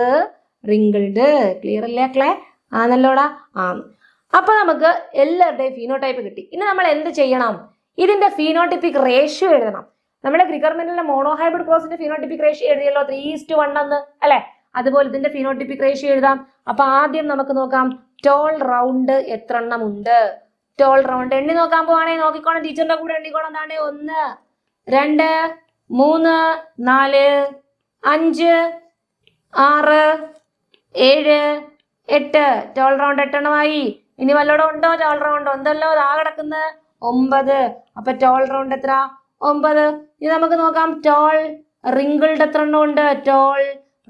Speaker 1: wrinkled clear അല്ലേ ക്ലേ ആണല്ലോടാ ആ അപ്പൊ നമുക്ക് എല്ലാവരുടെയും ഫീനോടൈപ്പ് കിട്ടി ഇനി നമ്മൾ എന്ത് ചെയ്യണം ഇതിന്റെ ഫീനോട്ടിപ്പിക് റേഷ്യോ എഴുതണം നമ്മുടെ ഗ്രിഗർമെന്റിലെ മോണോഹൈബ്രിഡ് ക്രോസിന്റെ ഫീനോട്ടിപ്പിക് റേഷ്യോ എഴുതിയല്ലോ ത്രീ ഈസ്റ്റ് വൺ എന്ന് അല്ലെ അതുപോലെ ഇതിന്റെ ഫീനോട്ടിപ്പിക് റേഷ്യോ എഴുതാം അപ്പൊ ആദ്യം നമുക്ക് നോക്കാം ടോൾ റൗണ്ട് എത്ര എണ്ണം ഉണ്ട് ടോൾ റൗണ്ട് എണ്ണി നോക്കാൻ പോവാണെങ്കിൽ നോക്കിക്കോണം ടീച്ചറിന്റെ കൂടെ എണ്ണിക്കോണം എന്താണ് ഒന്ന് രണ്ട് മൂന്ന് നാല് അഞ്ച് ആറ് ഏഴ് എട്ട് ടോൾ റൗണ്ട് എട്ടെണ്ണമായി ഇനി വല്ലോടെ ഉണ്ടോ ടോൾ റൗണ്ട് ഉണ്ടല്ലോ ഇതാ കിടക്കുന്നത് ഒമ്പത് അപ്പൊ ടോൾ റൗണ്ട് എത്ര ഒമ്പത് ഇനി നമുക്ക് നോക്കാം ടോൾ റിങ്കിൾഡ് എത്ര എണ്ണം ഉണ്ട് ടോൾ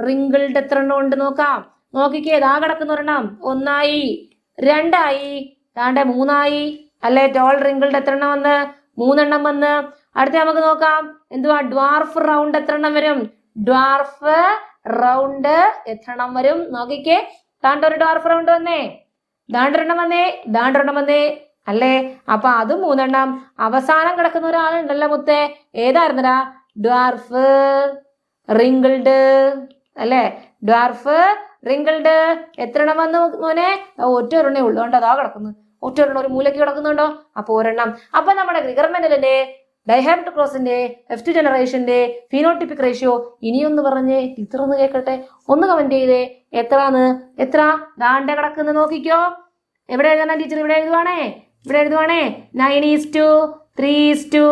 Speaker 1: റിങ്കിൾഡ് എത്ര എണ്ണം ഉണ്ട് നോക്കാം നോക്കിക്കേ ദാ കിടക്കുന്ന ഒരെണ്ണം ഒന്നായി രണ്ടായി താണ്ടെ മൂന്നായി അല്ലെ ടോൾ റിങ്കിൾഡ് എത്ര എണ്ണം വന്ന് മൂന്നെണ്ണം വന്ന് അടുത്ത നമുക്ക് നോക്കാം എന്തുവാ ഡ്വാർഫ് റൗണ്ട് എത്ര എണ്ണം വരും ഡ്വാർഫ് റൗണ്ട് എത്ര എണ്ണം വരും നോക്കിക്കേ താണ്ട ഒരു ഡ്വാർഫ് റൗണ്ട് വന്നേ ദാണ്ടൊരെണ്ണം വന്നേ ദാണ്ടൊരെണ്ണം വന്നേ അല്ലേ അപ്പൊ അത് മൂന്നെണ്ണം അവസാനം കിടക്കുന്ന ഒരാളുണ്ടല്ലോ മുത്തേ ഏതായിരുന്നടാ ഡ്വാർഫ് റിങ്കിൾഡ് അല്ലേ ഡ്വാർഫ് റിങ്കിൾഡ് എത്ര എണ്ണം വന്നു മോനെ ഒറ്റ ഒരെണ്ണേ ഉള്ളൂ കണ്ടോ അതാ കിടക്കുന്നു ഒറ്റ ഒരെണ്ണം ഒരു മൂലയ്ക്ക് കിടക്കുന്നുണ്ടോ അപ്പൊ ഒരെണ്ണം അപ്പൊ നമ്മുടെ ഗ്രിഗർമെന്റലിന്റെ ഡൈഹാപ്റ്റ് ക്രോസിന്റെ എഫ്റ്റ് ജനറേഷന്റെ ഫിനോട്ടിപ്പിക് റേഷ്യോ ഇനിയൊന്ന് പറഞ്ഞ് ഇത്ര ഒന്ന് കേൾക്കട്ടെ ഒന്ന് കമന്റ് ചെയ്തേ എത്രാന്ന് എത്ര ദാണ്ട കിടക്കുന്ന നോക്കിക്കോ എവിടെ എഴുതാനാ ടീച്ചർ ഇവിടെ എഴുതുവാണേ ഇവിടെ എഴുതുവാണേ nine is to three is to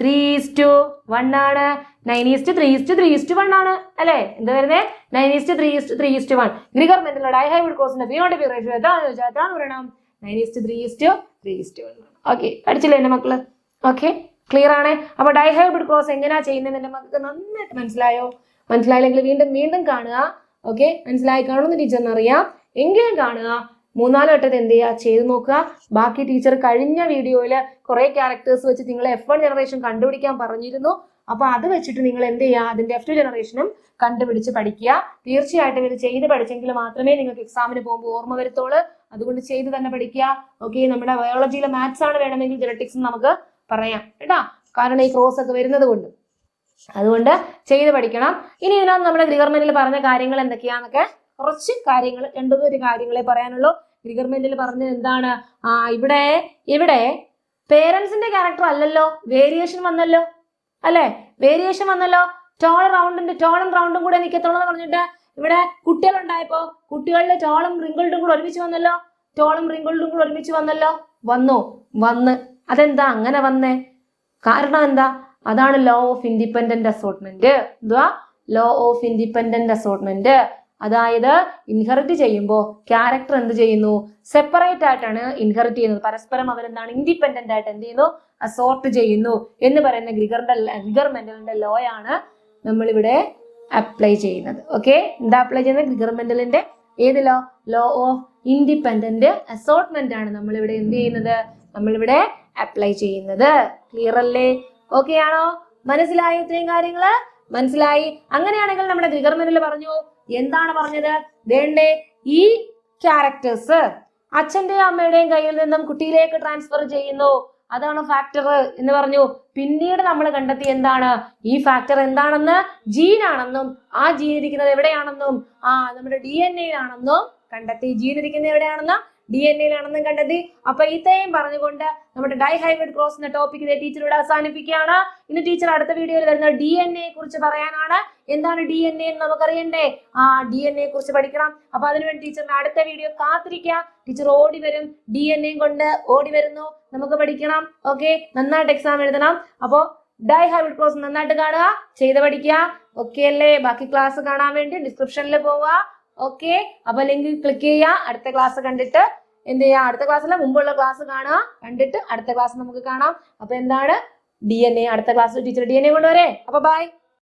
Speaker 1: three is to one ആണ് nine east three is to three is to one ആണ് അല്ലേ എന്ത് വരുന്നത് നയൻ east three is to three is to വൺ ഗ്രിഗർ മെന്റിലുള്ള ഐ ഹൈബ്രിഡ് കോഴ്സിന്റെ ഫിയോണ്ട് ഫിയർ റേഷ്യോ എത്രയാണെന്ന് ചോദിച്ചാൽ എത്രയാണെന്ന് പറയണം nine east three is to three is to one okay അടിച്ചില്ലേ എന്റെ മക്കള് ഓക്കെ ക്ലിയർ ആണ് അപ്പൊ ഡൈ ഹൈബ്രിഡ് ക്രോസ് എങ്ങനെയാ ചെയ്യുന്നത് എന്റെ മക്കൾക്ക് നന്നായിട്ട് മനസ്സിലായോ മനസ്സിലായില്ലെങ്കിൽ വീണ്ടും വീണ്ടും കാണുക ഓക്കെ മനസ്സിലായി കാണുമെന്ന് ടീച്ചറിന് അറിയാം എങ്കിലും കാണുക മൂന്നാല് വട്ടത്തെ എന്ത് ചെയ്യുക ചെയ്ത് നോക്കുക ബാക്കി ടീച്ചർ കഴിഞ്ഞ വീഡിയോയിൽ കുറേ ക്യാരക്ടേഴ്സ് വെച്ച് നിങ്ങൾ എഫ് വൺ ജനറേഷൻ കണ്ടുപിടിക്കാൻ പറഞ്ഞിരുന്നു അപ്പോൾ അത് വെച്ചിട്ട് നിങ്ങൾ എന്ത് ചെയ്യുക അതിന്റെ എഫ് ടു ജനറേഷനും കണ്ടുപിടിച്ച് പഠിക്കുക തീർച്ചയായിട്ടും ഇത് ചെയ്ത് പഠിച്ചെങ്കിൽ മാത്രമേ നിങ്ങൾക്ക് എക്സാമിന് പോകുമ്പോൾ ഓർമ്മ വരത്തോളൂ അതുകൊണ്ട് ചെയ്ത് തന്നെ പഠിക്കുക ഓക്കെ നമ്മുടെ ബയോളജിയിലെ മാത്സ് ആണ് വേണമെങ്കിൽ ജനറ്റിക്സ് നമുക്ക് പറയാം കേട്ടാ കാരണം ഈ ക്രോസ് ഒക്കെ വരുന്നത് കൊണ്ട് അതുകൊണ്ട് ചെയ്ത് പഠിക്കണം ഇനി ഇതിനകത്ത് നമ്മുടെ ഗ്രിഗർമെന്റിൽ പറഞ്ഞ കാര്യങ്ങൾ എന്തൊക്കെയാണെന്നൊക്കെ കുറച്ച് കാര്യങ്ങൾ രണ്ടു കാര്യങ്ങളെ പറയാനുള്ളൂ ഗ്രിഗർമെന്റിൽ പറഞ്ഞത് എന്താണ് ആ ഇവിടെ ഇവിടെ പേരൻസിന്റെ ക്യാരക്ടർ അല്ലല്ലോ വേരിയേഷൻ വന്നല്ലോ അല്ലെ വേരിയേഷൻ വന്നല്ലോ ടോൾ റൗണ്ടുണ്ട് ടോളും റൗണ്ടും കൂടെ എനിക്ക് എന്ന് പറഞ്ഞിട്ട് ഇവിടെ കുട്ടികളുണ്ടായപ്പോ കുട്ടികളുടെ ടോളും റിങ്കിളും കൂടെ ഒരുമിച്ച് വന്നല്ലോ ടോളും റിങ്കിളും കൂടെ ഒരുമിച്ച് വന്നല്ലോ വന്നു വന്ന് അതെന്താ അങ്ങനെ വന്നേ കാരണം എന്താ അതാണ് ലോ ഓഫ് ഇൻഡിപെൻഡന്റ് അസോട്ട്മെന്റ് എന്തുവാ ലോ ഓഫ് ഇൻഡിപെൻഡന്റ് അസോട്ട്മെന്റ് അതായത് ഇൻഹെറിറ്റ് ചെയ്യുമ്പോൾ ക്യാരക്ടർ എന്ത് ചെയ്യുന്നു സെപ്പറേറ്റ് ആയിട്ടാണ് ഇൻഹെറിറ്റ് ചെയ്യുന്നത് പരസ്പരം അവരെന്താണ് ഇൻഡിപെൻഡന്റ് ആയിട്ട് എന്ത് ചെയ്യുന്നു അസോർട്ട് ചെയ്യുന്നു എന്ന് പറയുന്ന ഗ്രിഗറിന്റെ ഗ്രിഗർ മെന്റലിന്റെ ലോ ആണ് നമ്മളിവിടെ അപ്ലൈ ചെയ്യുന്നത് ഓക്കെ എന്താ അപ്ലൈ ചെയ്യുന്നത് ഗ്രിഗർ മെന്റലിന്റെ ഏത് law law of independent assortment ആണ് നമ്മളിവിടെ എന്ത് ചെയ്യുന്നത് നമ്മളിവിടെ അപ്ലൈ ചെയ്യുന്നത് ക്ലിയർ അല്ലേ ഓക്കെ ആണോ മനസ്സിലായോ ഇത്രയും കാര്യങ്ങള് മനസ്സിലായി അങ്ങനെയാണെങ്കിൽ നമ്മുടെ ഗ്രിഗർ മെന്റൽ പറഞ്ഞു എന്താണ് പറഞ്ഞത് വേണ്ടേ ഈ ക്യാരക്ടേഴ്സ് അച്ഛന്റെയും അമ്മയുടെയും കയ്യിൽ നിന്നും കുട്ടിയിലേക്ക് ട്രാൻസ്ഫർ ചെയ്യുന്നു അതാണ് ഫാക്ടർ എന്ന് പറഞ്ഞു പിന്നീട് നമ്മൾ കണ്ടെത്തി എന്താണ് ഈ ഫാക്ടർ എന്താണെന്ന് ജീനാണെന്നും ആ ജീനിരിക്കുന്നത് എവിടെയാണെന്നും ആ നമ്മുടെ ഡി എൻ എയിലാണെന്നും കണ്ടെത്തി ജീൻ എവിടെയാണെന്ന് ഡി എൻ എയിലാണെന്നും കണ്ടെത്തി അപ്പൊ ഇത്രയും പറഞ്ഞുകൊണ്ട് നമ്മുടെ ഡൈഹൈബ്രിഡ് ക്രോസ് എന്ന ടോപ്പിക് ഇതേ ടീച്ചറോട് അവസാനിപ്പിക്കുകയാണ് ഇനി ടീച്ചർ അടുത്ത വീഡിയോയിൽ വരുന്ന ഡി എൻ എ കുറിച്ച് പറയാനാണ് എന്താണ് ഡി എൻ എ എന്ന് നമുക്കറിയണ്ടേ ആ ഡി എൻ എ കുറിച്ച് പഠിക്കണം അപ്പൊ അതിനുവേണ്ടി ടീച്ചറിന്റെ അടുത്ത വീഡിയോ കാത്തിരിക്ക ടീച്ചർ ഓടി വരും ഡി എൻ എ കൊണ്ട് ഓടി വരുന്നു നമുക്ക് പഠിക്കണം ഓക്കെ നന്നായിട്ട് എക്സാം എഴുതണം അപ്പോൾ ഡൈ ഹൈബ്രിഡ് ക്രോസ് നന്നായിട്ട് കാണുക ചെയ്ത് പഠിക്കുക ഓക്കെ അല്ലേ ബാക്കി ക്ലാസ് കാണാൻ വേണ്ടി ഡിസ്ക്രിപ്ഷനിൽ പോവുക ഓക്കെ അപ്പൊ ലിങ്ക് ക്ലിക്ക് ചെയ്യാ അടുത്ത ക്ലാസ് കണ്ടിട്ട് എന്ത് ചെയ്യുക അടുത്ത ക്ലാസ്സിലെ മുമ്പുള്ള ക്ലാസ് കാണാ കണ്ടിട്ട് അടുത്ത ക്ലാസ് നമുക്ക് കാണാം അപ്പൊ എന്താണ് ഡി എൻ എ അടുത്ത class teacher D N A കൊണ്ടുവരേ അപ്പൊ ബൈ